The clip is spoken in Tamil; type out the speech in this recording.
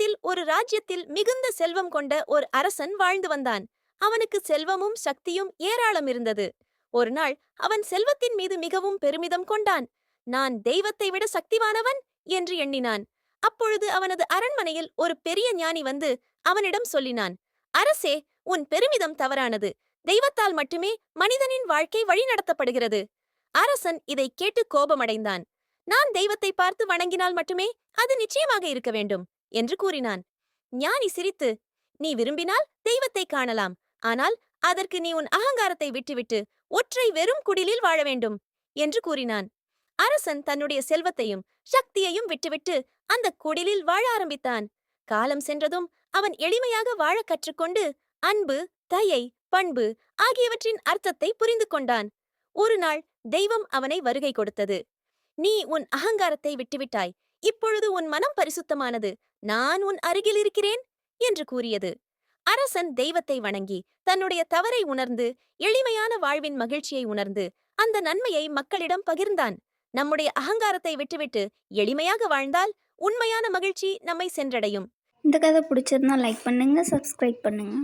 காலத்தில் ஒரு ராஜ்யத்தில் மிகுந்த செல்வம் கொண்ட ஒரு அரசன் வாழ்ந்து வந்தான். அவனுக்கு செல்வமும் சக்தியும் ஏராளம் இருந்தது. ஒரு நாள் அவன் செல்வத்தின் மீது மிகவும் பெருமிதம் கொண்டான். நான் தெய்வத்தை விட சக்திவானவன்? என்று எண்ணினான். அப்பொழுது அவனது அரண்மனையில் ஒரு பெரிய ஞானி வந்து அவனிடம் சொல்லினான் அரசே உன் பெருமிதம் தவறானது. தெய்வத்தால் மட்டுமே மனிதனின் வாழ்க்கை வழிநடத்தப்படுகிறது. அரசன் இதை கேட்டு கோபமடைந்தான். நான் தெய்வத்தை பார்த்து வணங்கினால் மட்டுமே அது நிச்சயமாக இருக்க வேண்டும். என்று கூறினான். ஞானி சிரித்து நீ விரும்பினால் தெய்வத்தை காணலாம். ஆனால் அதற்கு நீ உன் அகங்காரத்தை விட்டுவிட்டு ஒற்றை வெறும் குடிலில் வாழ வேண்டும் என்று கூறினான். அரசன் தன்னுடைய செல்வத்தையும் சக்தியையும் விட்டுவிட்டு அந்த குடிலில் வாழ ஆரம்பித்தான். காலம் சென்றதும் அவன் எளிமையாக வாழக் கற்றுக்கொண்டு அன்பு தயை பண்பு ஆகியவற்றின் அர்த்தத்தை புரிந்து கொண்டான். ஒரு நாள் தெய்வம் அவனை வருகை கொடுத்தது. நீ உன் அகங்காரத்தை விட்டுவிட்டாய். இப்பொழுது உன் மனம் பரிசுத்தமானது நான் உன் அருகில் இருக்கிறேன்? என்று கூறியது. அரசன் தெய்வத்தை வணங்கி தன்னுடைய தவறை உணர்ந்து எளிமையான வாழ்வின் மகிழ்ச்சியை உணர்ந்து அந்த நன்மையை மக்களிடம் பகிர்ந்தான். நம்முடைய அகங்காரத்தை விட்டுவிட்டு எளிமையாக வாழ்ந்தால் உண்மையான மகிழ்ச்சி நம்மை சென்றடையும். இந்த கதை பிடிச்சிருந்தா லைக் பண்ணுங்க சப்ஸ்கிரைப் பண்ணுங்க.